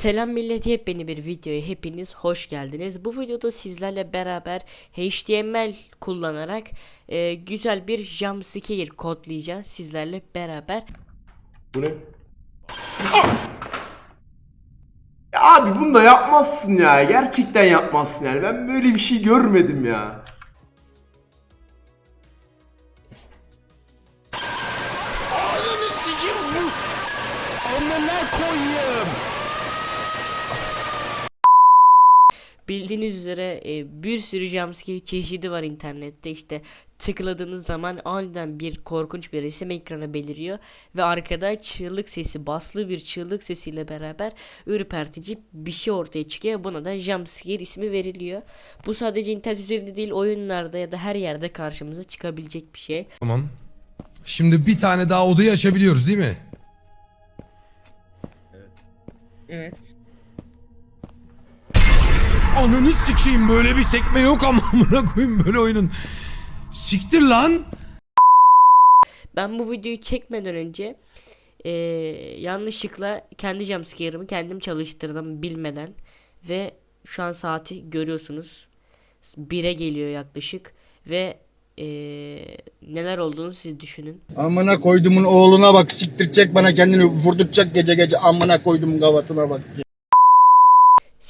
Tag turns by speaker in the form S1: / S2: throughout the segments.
S1: Selam millet yepyeni bir videoya hepiniz hoş geldiniz. Bu videoda sizlerle beraber HTML kullanarak e, güzel bir jumpscare kodlayacağız sizlerle beraber.
S2: Bu ne? Ya abi bunu da yapmazsın ya. Gerçekten yapmazsın yani. Ben böyle bir şey görmedim ya.
S3: Ananı sikim bu. Amına koyayım.
S1: Bildiğiniz üzere e, bir sürü jumpscare çeşidi var internette işte tıkladığınız zaman aniden bir korkunç bir resim ekrana beliriyor ve arkada çığlık sesi baslı bir çığlık sesiyle beraber ürpertici bir şey ortaya çıkıyor buna da jumpscare ismi veriliyor. Bu sadece internet üzerinde değil oyunlarda ya da her yerde karşımıza çıkabilecek bir şey.
S4: Tamam. Şimdi bir tane daha odayı açabiliyoruz değil mi?
S1: Evet.
S4: Ananı sikeyim böyle bir sekme yok ama amına koyayım böyle oyunun. Siktir lan.
S1: Ben bu videoyu çekmeden önce eee, yanlışlıkla kendi jumpscare'ımı kendim çalıştırdım bilmeden ve şu an saati görüyorsunuz 1'e geliyor yaklaşık ve eee, neler olduğunu siz düşünün.
S5: Amına koydumun oğluna bak siktirecek bana kendini vurduracak gece gece amına koydum gavatına bak.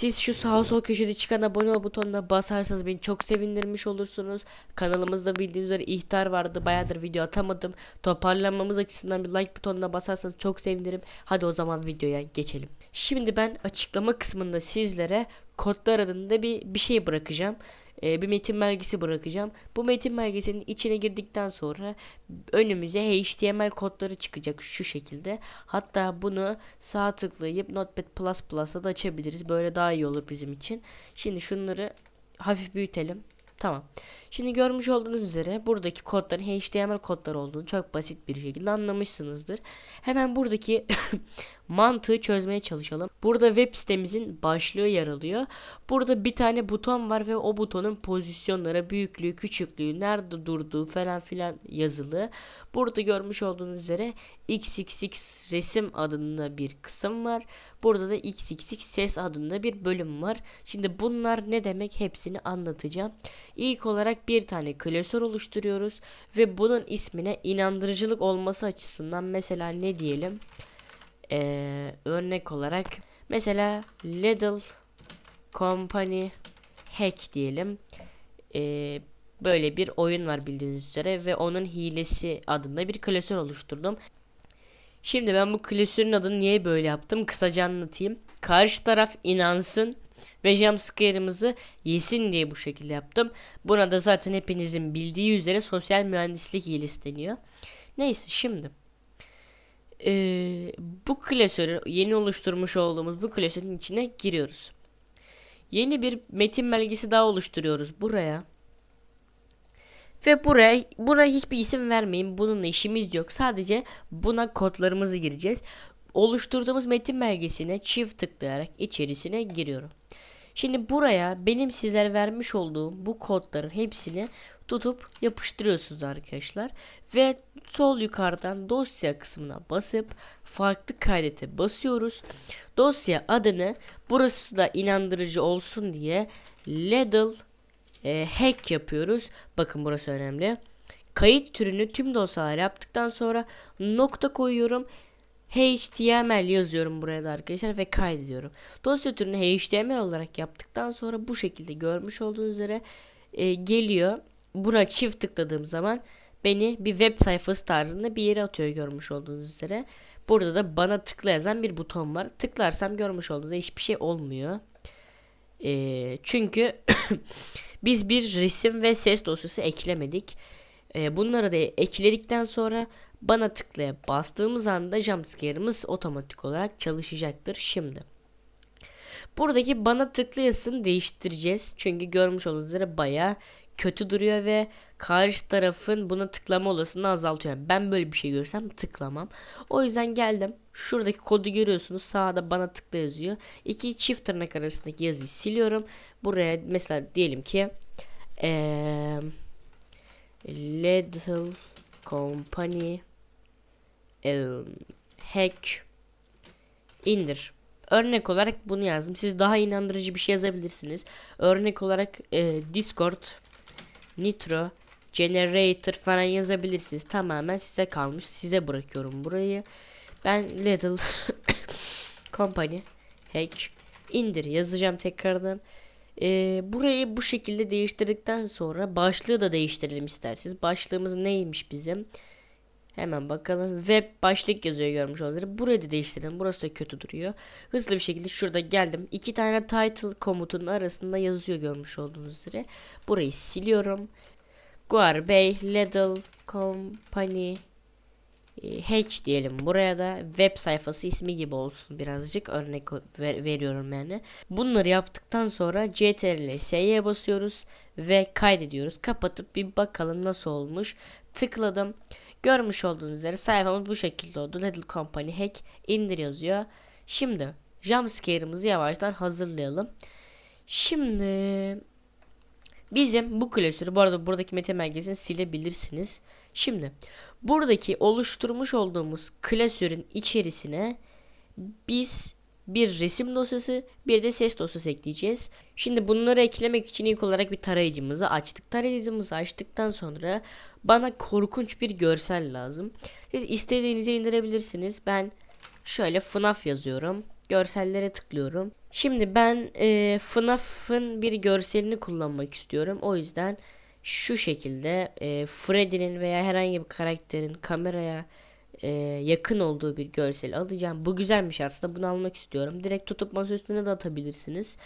S1: Siz şu sağ sol köşede çıkan abone ol butonuna basarsanız beni çok sevindirmiş olursunuz. Kanalımızda bildiğiniz üzere ihtar vardı. Bayağıdır video atamadım. Toparlanmamız açısından bir like butonuna basarsanız çok sevinirim. Hadi o zaman videoya geçelim. Şimdi ben açıklama kısmında sizlere kodlar adında bir bir şey bırakacağım. Ee, bir metin belgesi bırakacağım. Bu metin belgesinin içine girdikten sonra önümüze HTML kodları çıkacak şu şekilde. Hatta bunu sağ tıklayıp Notepad++'a da açabiliriz. Böyle daha iyi olur bizim için. Şimdi şunları hafif büyütelim. Tamam. Şimdi görmüş olduğunuz üzere buradaki kodların HTML kodları olduğunu çok basit bir şekilde anlamışsınızdır. Hemen buradaki mantığı çözmeye çalışalım. Burada web sitemizin başlığı yer alıyor. Burada bir tane buton var ve o butonun pozisyonları, büyüklüğü, küçüklüğü, nerede durduğu falan filan yazılı. Burada görmüş olduğunuz üzere XXX resim adında bir kısım var. Burada da XXX ses adında bir bölüm var. Şimdi bunlar ne demek hepsini anlatacağım. İlk olarak bir tane klasör oluşturuyoruz ve bunun ismine inandırıcılık olması açısından mesela ne diyelim? Ee, örnek olarak mesela Lidl Company Hack diyelim. Ee, böyle bir oyun var bildiğiniz üzere ve onun hilesi adında bir klasör oluşturdum. Şimdi ben bu klasörün adını niye böyle yaptım kısaca anlatayım. Karşı taraf inansın ve jumpscare'ımızı yesin diye bu şekilde yaptım. Buna da zaten hepinizin bildiği üzere sosyal mühendislik hilesi deniyor. Neyse şimdi. Ee, bu klasörü yeni oluşturmuş olduğumuz bu klasörün içine giriyoruz. Yeni bir metin belgesi daha oluşturuyoruz buraya. Ve buraya buna hiçbir isim vermeyin. Bununla işimiz yok. Sadece buna kodlarımızı gireceğiz. Oluşturduğumuz metin belgesine çift tıklayarak içerisine giriyorum. Şimdi buraya benim sizlere vermiş olduğum bu kodların hepsini tutup yapıştırıyorsunuz arkadaşlar. Ve sol yukarıdan dosya kısmına basıp farklı kaydete basıyoruz. Dosya adını burası da inandırıcı olsun diye Ladle e, hack yapıyoruz. Bakın burası önemli. Kayıt türünü tüm dosyalar yaptıktan sonra nokta koyuyorum. HTML yazıyorum buraya da arkadaşlar ve kaydediyorum. Dosya türünü HTML olarak yaptıktan sonra bu şekilde görmüş olduğunuz üzere e, geliyor. Buna çift tıkladığım zaman beni bir web sayfası tarzında bir yere atıyor görmüş olduğunuz üzere. Burada da bana tıkla yazan bir buton var. Tıklarsam görmüş olduğunuzda hiçbir şey olmuyor. E, çünkü biz bir resim ve ses dosyası eklemedik. E, bunları da ekledikten sonra bana tıklaya bastığımız anda jumpscare'ımız otomatik olarak çalışacaktır şimdi. Buradaki bana tıklayasın değiştireceğiz. Çünkü görmüş olduğunuz üzere baya kötü duruyor ve karşı tarafın buna tıklama olasılığını azaltıyor. Yani ben böyle bir şey görsem tıklamam. O yüzden geldim. Şuradaki kodu görüyorsunuz. Sağda bana tıkla yazıyor. İki çift tırnak arasındaki yazıyı siliyorum. Buraya mesela diyelim ki ee, Little Company em, Hack indir Örnek olarak bunu yazdım. Siz daha inandırıcı bir şey yazabilirsiniz. Örnek olarak e, Discord, Nitro, Generator falan yazabilirsiniz. Tamamen size kalmış. Size bırakıyorum burayı. Ben Little Company Hack indir yazacağım tekrardan. Ee, burayı bu şekilde değiştirdikten sonra başlığı da değiştirelim isterseniz. Başlığımız neymiş bizim? Hemen bakalım. Web başlık yazıyor görmüş olabilir. Burayı da değiştirelim. Burası da kötü duruyor. Hızlı bir şekilde şurada geldim. İki tane title komutunun arasında yazıyor görmüş olduğunuz üzere. Burayı siliyorum. Guar Bey, Lidl Company e, Hack diyelim buraya da web sayfası ismi gibi olsun birazcık örnek ver- veriyorum yani. Bunları yaptıktan sonra CTRL S'ye basıyoruz ve kaydediyoruz. Kapatıp bir bakalım nasıl olmuş. Tıkladım. Görmüş olduğunuz üzere sayfamız bu şekilde oldu. Little Company Hack indir yazıyor. Şimdi jumpscare'ımızı yavaştan hazırlayalım. Şimdi bizim bu klasörü bu arada buradaki meta merkezini silebilirsiniz. Şimdi buradaki oluşturmuş olduğumuz klasörün içerisine biz bir resim dosyası bir de ses dosyası ekleyeceğiz. Şimdi bunları eklemek için ilk olarak bir tarayıcımızı açtık. Tarayıcımızı açtıktan sonra bana korkunç bir görsel lazım. Siz istediğinizi indirebilirsiniz. Ben şöyle FNAF yazıyorum. Görsellere tıklıyorum. Şimdi ben e, FNAF'ın bir görselini kullanmak istiyorum. O yüzden şu şekilde e, Freddy'nin veya herhangi bir karakterin kameraya e, yakın olduğu bir görsel alacağım. Bu güzelmiş aslında. Bunu almak istiyorum. Direkt tutup masa üstüne de atabilirsiniz.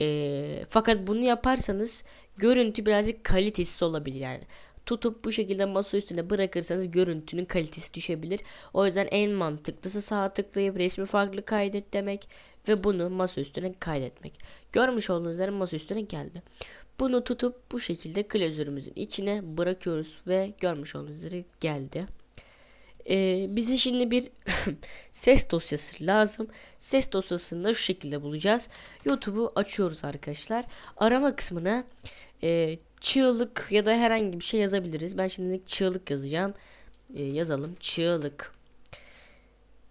S1: E, fakat bunu yaparsanız görüntü birazcık kalitesiz olabilir yani. Tutup bu şekilde masa üstüne bırakırsanız görüntünün kalitesi düşebilir. O yüzden en mantıklısı sağa tıklayıp resmi farklı kaydet demek ve bunu masa üstüne kaydetmek. Görmüş olduğunuz üzere masa üstüne geldi. Bunu tutup bu şekilde klasörümüzün içine bırakıyoruz ve görmüş olduğunuz üzere geldi. Ee, bize şimdi bir ses dosyası lazım. Ses dosyasını da şu şekilde bulacağız. YouTube'u açıyoruz arkadaşlar. Arama kısmına e, çığlık ya da herhangi bir şey yazabiliriz. Ben şimdi çığlık yazacağım. E, yazalım çığlık.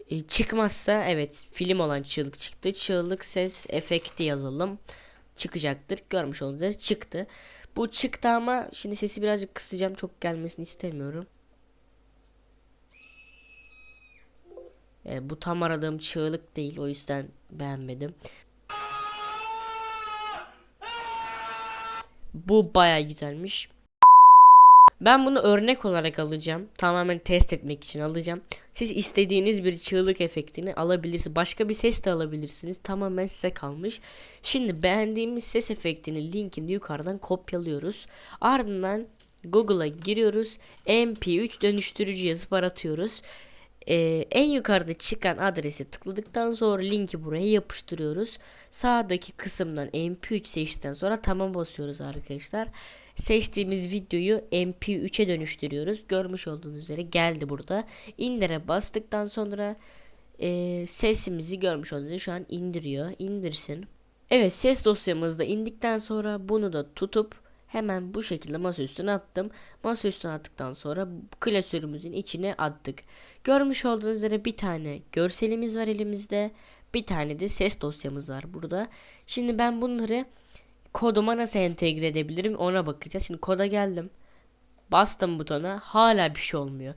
S1: E, çıkmazsa evet film olan çığlık çıktı. Çığlık ses efekti yazalım. Çıkacaktır. Görmüş olduğunuz üzere çıktı. Bu çıktı ama şimdi sesi birazcık kısacağım. Çok gelmesini istemiyorum. E, bu tam aradığım çığlık değil. O yüzden beğenmedim. Bu baya güzelmiş. Ben bunu örnek olarak alacağım. Tamamen test etmek için alacağım. Siz istediğiniz bir çığlık efektini alabilirsiniz. Başka bir ses de alabilirsiniz. Tamamen size kalmış. Şimdi beğendiğimiz ses efektinin linkini yukarıdan kopyalıyoruz. Ardından Google'a giriyoruz. MP3 dönüştürücü yazıp aratıyoruz. Ee, en yukarıda çıkan adrese tıkladıktan sonra linki buraya yapıştırıyoruz. Sağdaki kısımdan MP3 seçtikten sonra tamam basıyoruz arkadaşlar. Seçtiğimiz videoyu MP3'e dönüştürüyoruz. Görmüş olduğunuz üzere geldi burada. İndire bastıktan sonra e, sesimizi görmüş olduğunuz üzere şu an indiriyor. İndirsin. Evet ses dosyamızda indikten sonra bunu da tutup hemen bu şekilde masa üstüne attım. Masa üstüne attıktan sonra klasörümüzün içine attık. Görmüş olduğunuz üzere bir tane görselimiz var elimizde. Bir tane de ses dosyamız var burada. Şimdi ben bunları koduma nasıl entegre edebilirim ona bakacağız. Şimdi koda geldim. Bastım butona hala bir şey olmuyor.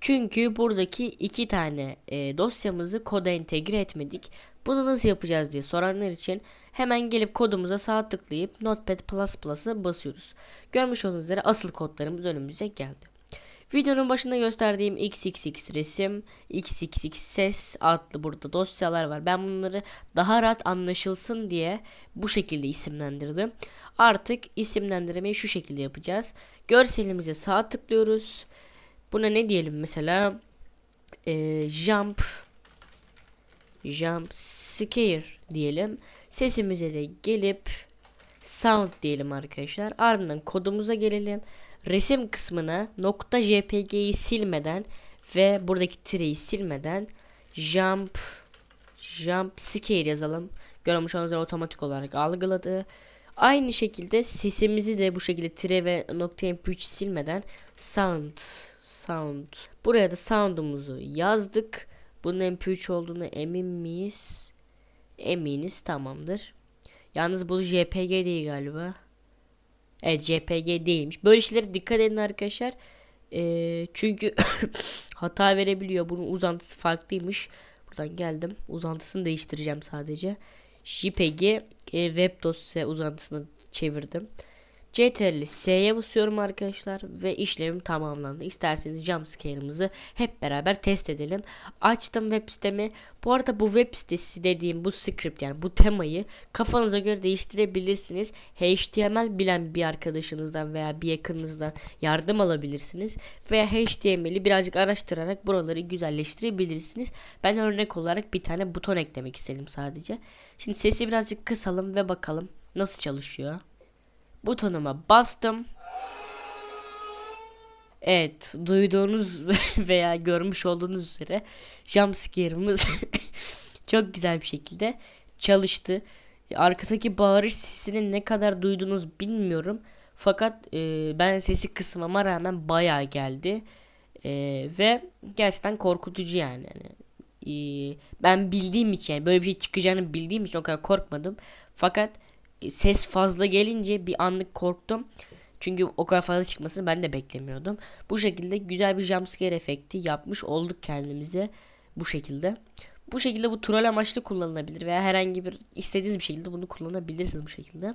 S1: Çünkü buradaki iki tane e, dosyamızı koda entegre etmedik. Bunu nasıl yapacağız diye soranlar için hemen gelip kodumuza sağ tıklayıp Notepad++'ı basıyoruz. Görmüş olduğunuz üzere asıl kodlarımız önümüze geldi. Videonun başında gösterdiğim XXX resim, XXX ses adlı burada dosyalar var. Ben bunları daha rahat anlaşılsın diye bu şekilde isimlendirdim. Artık isimlendirmeyi şu şekilde yapacağız. Görselimize sağ tıklıyoruz. Buna ne diyelim mesela? Ee, jump jump scare diyelim. Sesimize de gelip sound diyelim arkadaşlar. Ardından kodumuza gelelim. Resim kısmına nokta jpg'yi silmeden ve buradaki tireyi silmeden jump jump scare yazalım. Görmüş olduğunuz otomatik olarak algıladı. Aynı şekilde sesimizi de bu şekilde tire ve nokta mp3 silmeden sound sound. Buraya da sound'umuzu yazdık. Bunun mp3 olduğunu emin miyiz? Eminiz tamamdır. Yalnız bu JPG değil galiba. Evet JPG değilmiş. Böyle şeylere dikkat edin arkadaşlar. Ee, çünkü hata verebiliyor. Bunun uzantısı farklıymış. Buradan geldim. Uzantısını değiştireceğim sadece. JPG e, web dosya uzantısını çevirdim. CTRL S'ye basıyorum arkadaşlar ve işlemim tamamlandı. İsterseniz jumpscare'ımızı hep beraber test edelim. Açtım web sitemi. Bu arada bu web sitesi dediğim bu script yani bu temayı kafanıza göre değiştirebilirsiniz. HTML bilen bir arkadaşınızdan veya bir yakınınızdan yardım alabilirsiniz. Veya HTML'i birazcık araştırarak buraları güzelleştirebilirsiniz. Ben örnek olarak bir tane buton eklemek istedim sadece. Şimdi sesi birazcık kısalım ve bakalım nasıl çalışıyor. Butonuma bastım. Evet, duyduğunuz veya görmüş olduğunuz üzere jumpscare'ımız çok güzel bir şekilde çalıştı. Arkadaki bağırış sesini ne kadar duydunuz bilmiyorum. Fakat e, ben sesi kısmama rağmen bayağı geldi. E, ve gerçekten korkutucu yani. yani e, ben bildiğim için yani böyle bir şey çıkacağını bildiğim için o kadar korkmadım. Fakat ses fazla gelince bir anlık korktum. Çünkü o kadar fazla çıkmasını ben de beklemiyordum. Bu şekilde güzel bir jumpscare efekti yapmış olduk kendimize. Bu şekilde. Bu şekilde bu troll amaçlı kullanılabilir veya herhangi bir istediğiniz bir şekilde bunu kullanabilirsiniz bu şekilde.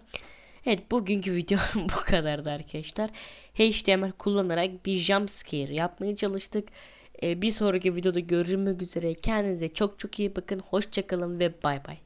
S1: Evet bugünkü video bu kadardı arkadaşlar. HTML kullanarak bir jumpscare yapmaya çalıştık. Ee, bir sonraki videoda görüşmek üzere. Kendinize çok çok iyi bakın. Hoşçakalın ve bay bay.